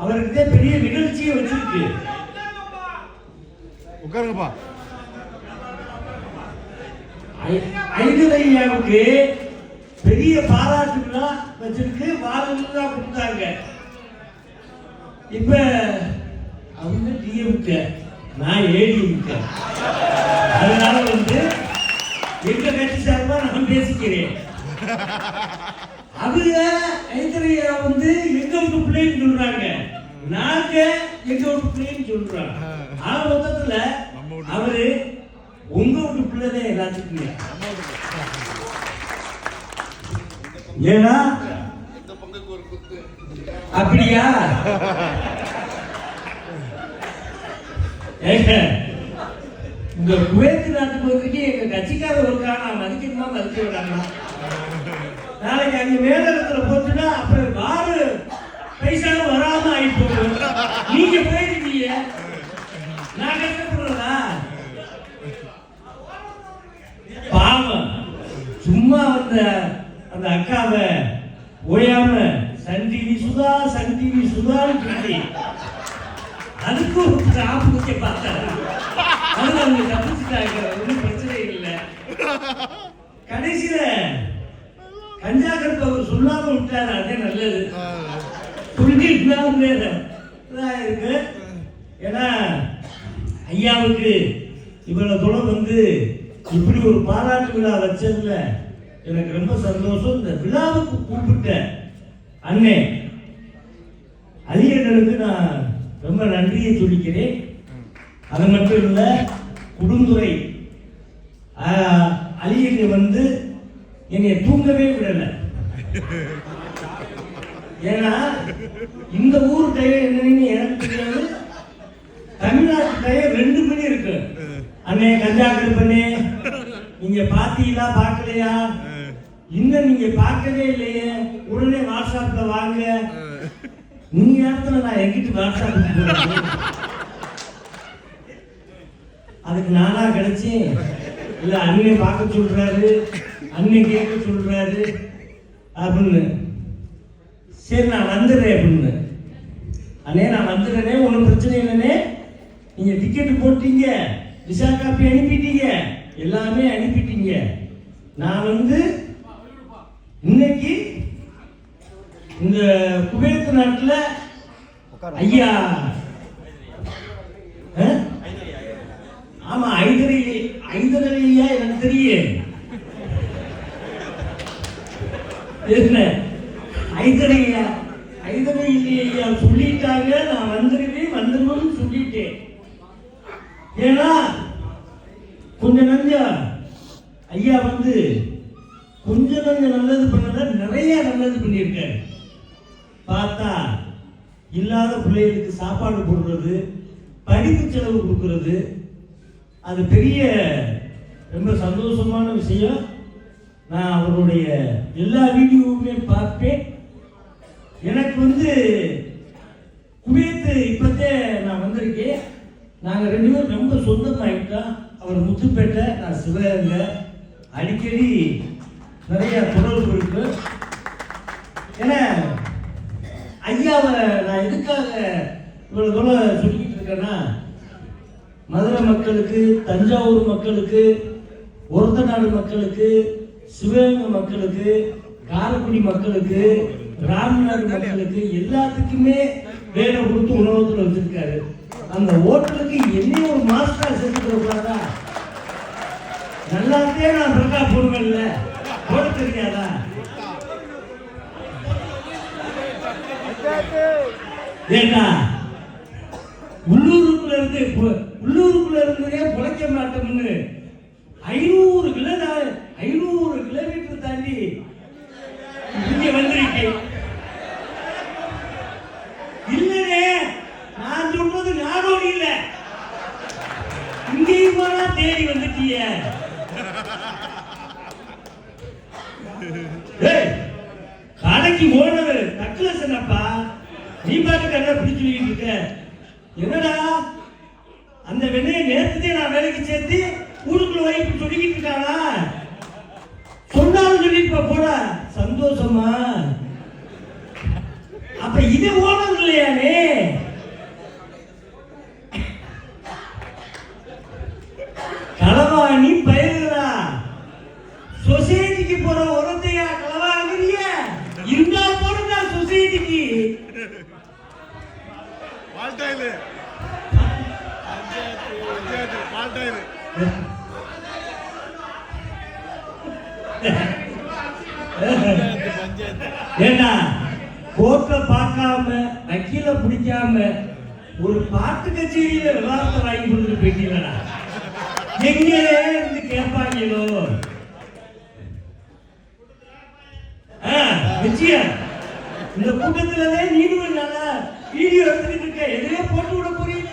அவர்கிட்ட பெரிய நிகழ்ச்சியை வச்சிருக்கு. உட்காருங்கப்பா. ஐ- ஐங்கரையாவுக்கு பெரிய பாராட்டு விழா வச்சிருக்கு. வாழ்ந்தா கொடுத்தாங்க. இப்ப அவங்க டிஎம்க நான் ஏடிஎம்க அதனால வந்து எங்க கட்சி சார்பா நான் பேசிக்கிறேன். அவங்க ஆனா மொத்தத்துல அவரு உங்க வீட்டு பிள்ளைதான் எல்லாத்துக்குமே. ஏன்னா அப்படியா? ஏங்க இந்த குவைத் நாட்டுக்கு வந்திருக்கே எங்க கட்சிக்காரர் இருக்கா நான் மதிக்கணுமா மதிக்க விடாமா நாளைக்கு அங்க மேலிடத்துல போச்சுன்னா அப்புறம் வாரு. பைசாலும் வராம போகும் நீங்க போயிருக்கீங்க நான் கஷ்டப்படுறதா பாவம் சும்மா வந்த அந்த ஓயாம Sun TV Sudha Sun TV சுதான்னு சொல்லி. அதுக்கு ஒரு காப்பு குத்தி பார்த்தாரு. அது அவங்க தப்பிச்சுட்டாங்க ஒன்றும் பிரச்சனை இல்லை. கடைசியில கஞ்சா கருப்பு அவர் சொல்லாம விட்டாரு அதே நல்லது. சொல்லிட்டு இதாக இருக்கு. ஏன்னா ஐயாவுக்கு இவ்வளவு தூரம் வந்து இப்படி ஒரு பாராட்டு விழா வச்சதுல எனக்கு ரொம்ப சந்தோஷம். இந்த விழாவுக்கு கூப்பிட்ட அண்ணே அலியர்களுக்கு நான் ரொம்ப நன்றியை சொல்லிக்கிறேன். அது மட்டும் இல்ல குடும்புரை அலியனை வந்து என்னை தூங்கவே விடல. ஏன்னா இந்த ஊர் டயர் என்னன்னு எனக்கு தெரியாது. தமிழ்நாட்டு டயர் ரெண்டு மணி இருக்கு. அண்ணே கஞ்சா கருப்பண்ணே நீங்க பாத்தீங்களா பார்க்கலையா இன்னும் நீங்க பார்க்கவே இல்லையே. உடனே வாட்ஸ்அப்ல வாங்க. நீங்க நேரத்துல நான் எங்கிட்டு வாட்ஸ்அப் அதுக்கு நானா கிடைச்சேன் இல்ல அண்ணன் பார்க்க சொல்றாரு. அண்ணே கேட்க சொல்றாரு. அப்படின்னு. சரி நான் வந்துடுறேன் அப்படின்னு. அண்ணே நான் வந்துடுறேனே. ஒன்றும் பிரச்சனை இல்லைனே நீங்க டிக்கெட் போட்டீங்க. விசா காப்பி அனுப்பிட்டீங்க. எல்லாமே அனுப்பிட்டீங்க. நான் வந்து இன்னைக்கு இந்த குவைத் நாட்டுல ஐயா ஆமா ஐதரி ஐதரி ஐயா எனக்கு தெரியும். என்ன ஐதரி ஐயா சொல்லிட்டாங்க நான் வந்துருவேன் வந்துருவேன்னு சொல்லிட்டேன் ஏன்னா கொஞ்சம் நஞ்சா ஐயா வந்து கொஞ்சம் நஞ்சம் நல்லது பண்ணல நிறைய நல்லது பண்ணியிருக்காரு பார்த்தா இல்லாத பிள்ளைகளுக்கு சாப்பாடு போடுறது படிப்பு செலவு கொடுக்கறது அது பெரிய ரொம்ப சந்தோஷமான விஷயம். நான் அவருடைய எல்லா வீடியோவுமே பார்ப்பேன். எனக்கு வந்து குவைத்து இப்பத்தே நான் வந்திருக்கேன். நாங்கள் ரெண்டு பேரும் ரொம்ப சொந்தமாகிட்டோம் அவர் முத்துப்பேட்டை நான் சிவகங்கை. அடிக்கடி நிறைய தொடர்பு இருக்கு. ஏன்னா ஐயாவை நான் எதுக்காக இவ்வளவு தூரம் சொல்லிக்கிட்டு இருக்கேன்னா மதுரை மக்களுக்கு தஞ்சாவூர் மக்களுக்கு ஒரத்தநாடு மக்களுக்கு சிவகங்கை மக்களுக்கு காரைக்குடி மக்களுக்கு ராமநாடு மக்களுக்கு எல்லாத்துக்குமே வேலை கொடுத்து உணவகத்தில் வச்சிருக்காரு. அந்த ஹோட்டலுக்கு என்ன ஒரு மாஸ்டரா செஞ்சுக்கிறதா கூடாதா நல்லாத்தே நான் பிரகா இல்லை போட தெரியாதா? ஏன்னா உள்ளூருக்குள்ள இருந்து உள்ளூருக்குள்ள இருந்ததே பிழைக்க மாட்டோம்னு. ஐநூறு கிலோ ஐநூறு கிலோமீட்டர் தாண்டி இங்க வந்திருக்கு. இல்லனே நான் சொல்றது நாடோடி இல்ல. இங்கேயும் போனா தேடி வந்துட்டிய. கடைக்கு ஓனர் தக்கலசனப்பா. தீபாவளிக்கு என்ன பிடிச்சி சொல்லிட்டு இருக்க என்னடா? அந்த வெண்ணையை நேரத்தையே நான் வேலைக்கு சேர்த்து ஊருக்குள்ள வைப்பு சொல்லிக்கிட்டு இருக்கானா சொன்னாலும் சொல்லிட்டு போட சந்தோஷமா அப்ப இது ஓனம் இல்லையானே களவாணி பயிர்களா? சொசைட்டிக்கு போற ஒரு பஞ்சாயத்து பஞ்சாயத்து ஏண்டா கோர்ட்ட பார்க்காம வக்கீல பிடிக்காம ஒரு பாட்டு கச்சேரியில விவாதத்தை வாங்கி கொடுத்துட்டு போயிட்டீங்களா எங்க இருந்து கேட்பாங்களோ? நிச்சயம் இந்த கூட்டத்துல நீனும் நல்லா வீடியோ எடுத்துக்கிட்டு இருக்க எதிரே போட்டு விட புரியல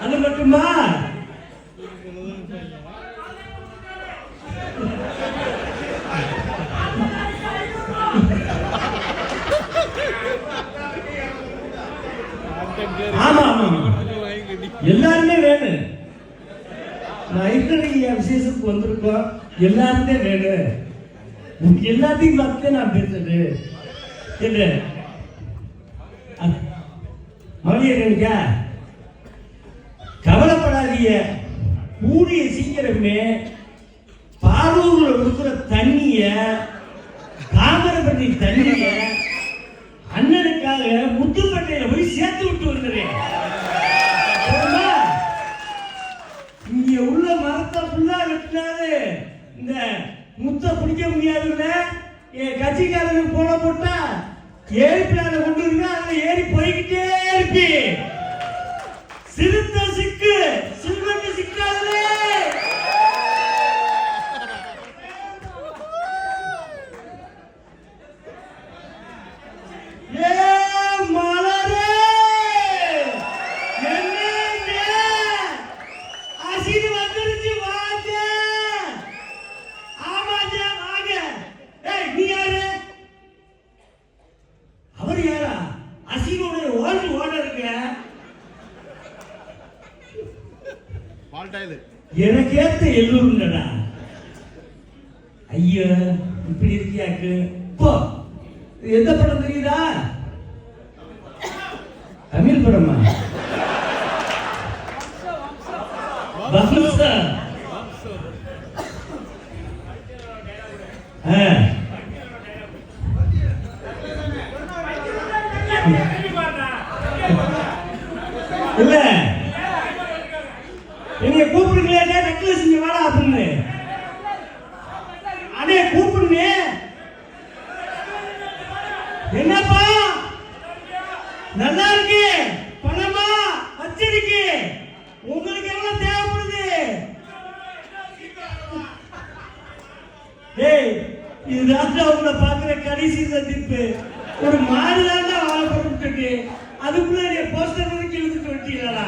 அது மட்டுமா? ஆமா ஆமா எல்லாருமே வேணும் நான் விசேஷத்துக்கு வந்திருக்கோம். எல்லாருமே வேணும் எல்லாத்தையும் பார்த்து நான் பேசுறேன் என்ன? மகளிர் கவலைப்படாதீங்க. கூடிய சீக்கிரமே பாரூர்ல கொடுக்குற தண்ணிய தாமிரபரணி தண்ணிய அண்ணனுக்காக முத்துப்பட்டையில போய் சேர்த்து விட்டு வந்துடுறேன் இங்க உள்ள மரத்தை ஃபுல்லா வெட்டினாரு இந்த முத்த பிடிக்க முடியாதுல்ல? என் கட்சிக்காரனுக்கு போன போட்டா ஏழு ஐயோ இப்படி இருக்கியாக்கு போ. எந்த படம் தெரியுதா? தமிழ் படமா? இல்ல. என்னைய கூப்பிடுங்களே நெக்லஸ் இங்க வாடா அப்படின்னு? அடே கூப்பிடுனே என்னப்பா? நல்லா இருக்கு. பணமா? வச்சிருக்கு. உங்களுக்கு எவ்வளவு தேவைப்படுது? டேய் ராஜா உங்களை பாக்குற கடைசி சந்திப்பு. ஒரு மாடு தான் வாழ போட்டு அதுக்குள்ள நீ போஸ்டர் வரைக்கும் இழுத்துட்டு வட்டீங்களா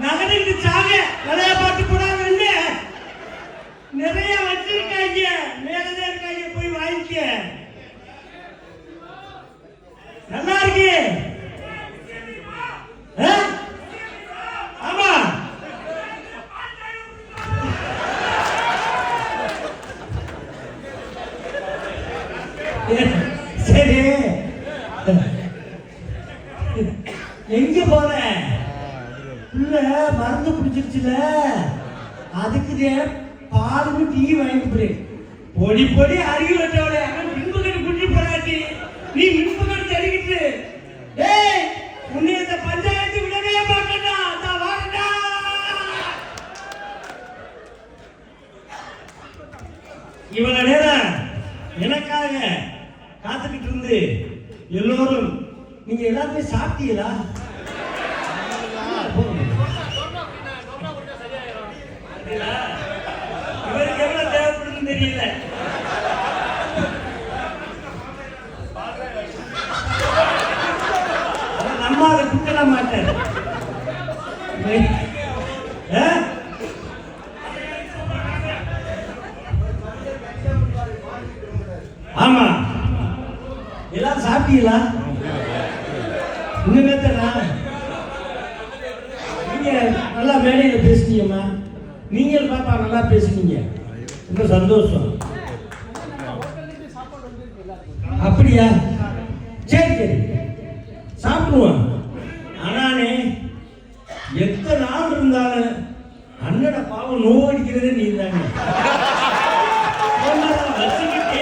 நகருக்கு சாக நிறைய பாட்டு போடாம இல்ல நிறைய வச்சிருக்காங்க மேலதான் இருக்காங்க போய் வாங்கிக்க நல்லா இருக்கு ஆ? ஆமா சரி எங்க போற? உள்ள மருந்து பிடிச்சிருச்சுல அதுக்கு பாலுக்கு டீ வாங்கிட்டு போடு. பொடி பொடி அருகி வச்சவளே. மின்பு கட்டு குட்டி போறாட்டி. நீ மின்பு கட்டு தடிக்கிட்டு டேய் உன்னை இந்த பஞ்சாயத்து விடவே பார்க்கண்டா நான் வாங்கடா இவ்வளவு நேரம் எனக்காக காத்துக்கிட்டு இருந்து எல்லோரும் நீங்க எல்லாத்தையும் சாப்பிட்டீங்களா? இவருக்கு எவ்வளவு தேவைப்படுதுன்னு தெரியல. நம்ம அதை குட்டல மாட்டார் ஆ? ஆமா. எல்லாம் சாப்பிட்டீங்களா? இன்னும் நேத்தனா நீங்க நல்லா மேடையில் பேசுனீங்கம்மா. நீங்கள் பாப்பா நல்லா பேசுனீங்க. ரொம்ப சந்தோஷம். அப்படியா? சரி சரி. சாப்பிடுவோம். ஆனானே எத்தனை நாள் இருந்தாலும் அண்ணட பாவம் நோவடிக்கிறதே நீ தாங்க வச்சுக்கிட்டு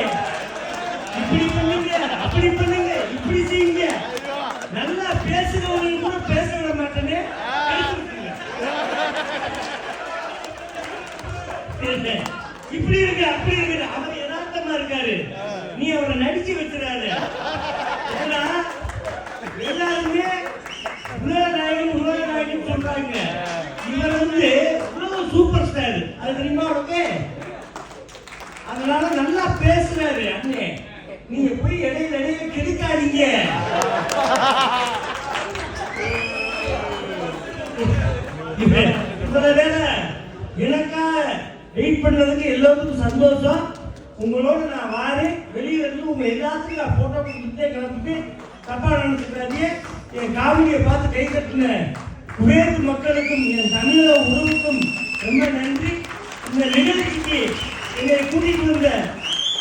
இருக்காரு நீ அவரை நடிச்சு வச்சிடாத ஏன்னா எல்லாருமே உலக நாயகன் உலக நாயகன் சொல்றாங்க இவர் வந்து உலக சூப்பர் ஸ்டார் அது தெரியுமா உனக்கு? அதனால நல்லா பேசுறாரு அண்ணே. நீங்க போய் இடையில இடையில கெடுக்காதீங்க. எனக்கா வெயிட் பண்ணதுக்கு எல்லாத்துக்கும் சந்தோஷம். உங்களோட நான் வாரேன். வெளியே இருந்து உங்க எல்லாத்துக்கும் நான் போட்டோ கொடுத்துட்டே கிளம்பிட்டு தப்பா நினைச்சுக்காதீங்க. என் காமெடியை பார்த்து கை தட்டுனேன். குவேத் மக்களுக்கும் என் தமிழக உறவுக்கும் ரொம்ப நன்றி. இந்த நிகழ்ச்சிக்கு என்னை கூட்டிட்டு வந்த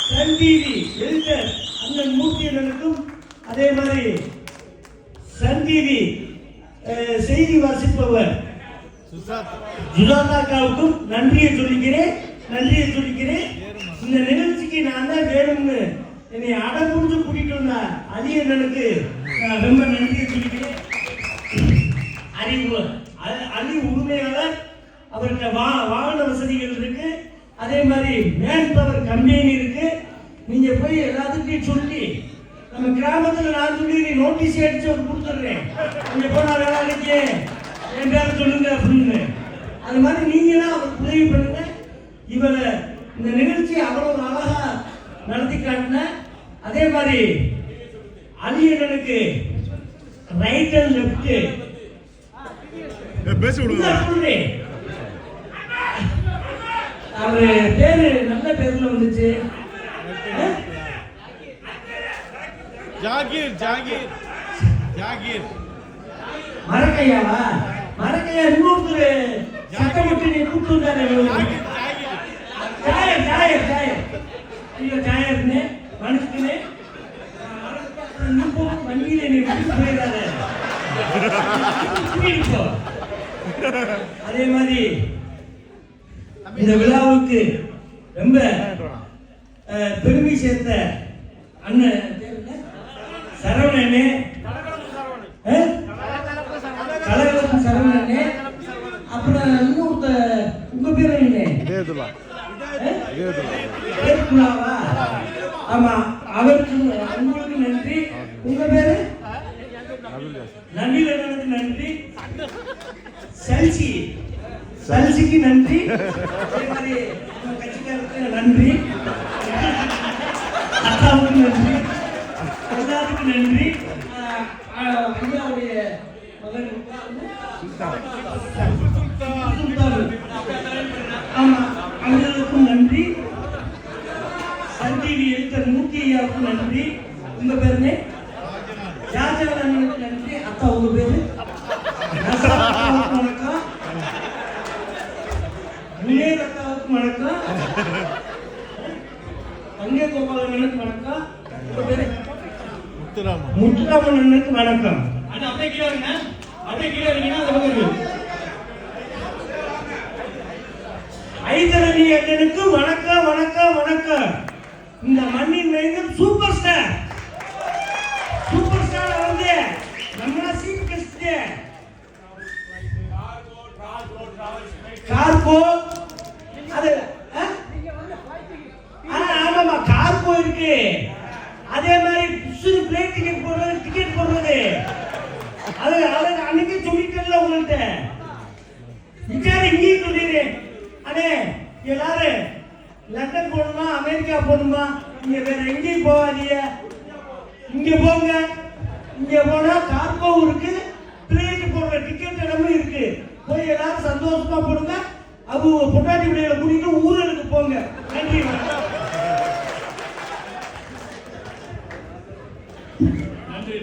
சன் டிவி எடிட்டர் அண்ணன் மூர்த்தியனுக்கும் அதே மாதிரி சன் டிவி செய்தி வாசிப்பவர் ஜுலாதாக்காவுக்கும் நன்றியை சொல்லிக்கிறேன் நன்றியை சொல்லிக்கிறேன். இந்த நிகழ்ச்சிக்கு நான் தான் வேணும்னு என்னை அடம் புரிஞ்சு கூட்டிட்டு வந்த அலியண்ணனுக்கு நான் ரொம்ப நன்றியை சொல்லிக்கிறேன். அவர்கிட்ட வா வாகன வசதிகள் இருக்கு. அதே மாதிரி மேன் பவர் கம்பெனி இருக்கு. நீங்க போய் எல்லாத்துக்கிட்டையும் சொல்லி நம்ம கிராமத்துல நான் சொல்லி நோட்டீஸ் அடிச்சு கொடுத்துட்றேன். நீங்க போனா வேளாண்மைக்கு என் பேரை சொல்லுங்க அப்படின்னு. அது மாதிரி நீங்களும் அவருக்கு உதவி பண்ணுங்க. இவரை இந்த நிகழ்ச்சி அவ்வளவு அழகா நடத்தி காட்டின அதே மாதிரி அலியண்ணனுக்கு ரைட் அண்ட் லெஃப்ட் பேசி விடுங்க. அவரு பேரு நல்ல பேர்ல வந்துச்சு? ஜாகீர் ஜாகீர் ஜாகீர். மரக்கையாவா மரக்கையா இன்னொருத்தர் சட்டம் விட்டு நீ கூப்பிட்டு ஜாயர் ஜாயர் ஜாயர். ஐயோ ஜாயர்னு மனுஷனே இப்போ வண்டியில நீ விட்டு போயிடாத கூட்டிட்டு போ. அதே மாதிரி இந்த விழாவுக்கு ரொம்ப அஹ், பெருமை சேர்த்த அண்ணன் பேர் என்ன? சரவணனே அஹ்? கலகலப்பு சரவணனே அப்புறம் இன்னொருத்த உங்க பேர் என்ன இதேதுலா அஹ்? ஏற்குலாவா? ஆமா அவருக்கு உங்களுக்கு நன்றி. உங்க பேரு? நன்றிகளுக்கு நன்றி. சல்சி. சல்சிக்கு நன்றி. கட்சிக்காரருக்கு நன்றி. அக்காவுக்கு நன்றி. எல்லாருக்கும் நன்றி. ஐயாவுடைய மகன். ஆமா அவர்களுக்கும் நன்றி சன் டிவி எழுத்தர் மூர்த்தி ஐயாவுக்கும் நன்றி. உங்க பேருனே ராஜாவரனுக்கு நன்றி. அக்கா உங்க பேரு? வணக்கம். முனேர் அக்காவுக்கு வணக்கம். பங்கே கோபாலனுக்கு வணக்கம். உங்க பேரு? முத்துராமன். அண்ணனுக்கு வணக்கம். அண்ணா அப்படியே கீழே வரீங்க. அப்படியே கீழே வரீங்கன்னா அது பக்கம் ஐதரணி அண்ணனுக்கு வணக்கம் வணக்கம் வணக்கம். இந்த மண்ணின் மைந்தன் சூப்பர் ஸ்டார் சூப்பர் ஸ்டார் வந்து நம்ம சீஃப் கெஸ்ட் கார்கோ அது ஆ? ஆ, ஆமாமா கார்கோ இருக்கு அதே மாதிரி புஷ்ஷு பிளேன் டிக்கெட் போடுறது டிக்கெட் போடுறது அது அது அன்னைக்கு சொல்லிட்டேன்ல உங்கள்கிட்ட இக்காரு இங்கேயும் சொல்லிடுறேன் அண்ணே எல்லாரும் லண்டன் போகணுமா அமெரிக்கா போகணுமா? நீங்க வேற எங்கேயும் போகாதீங்க. இங்க போங்க. இங்க போனா கார்கோ இருக்கு. பிளேட்டு போடுற டிக்கெட் இடமும் இருக்கு. போய் எல்லாரும் சந்தோஷமா போடுங்க. அவங்க பொட்டாட்டி பிள்ளைகளை கூட்டிட்டு ஊருக்கு போங்க. நன்றி வணக்கம்.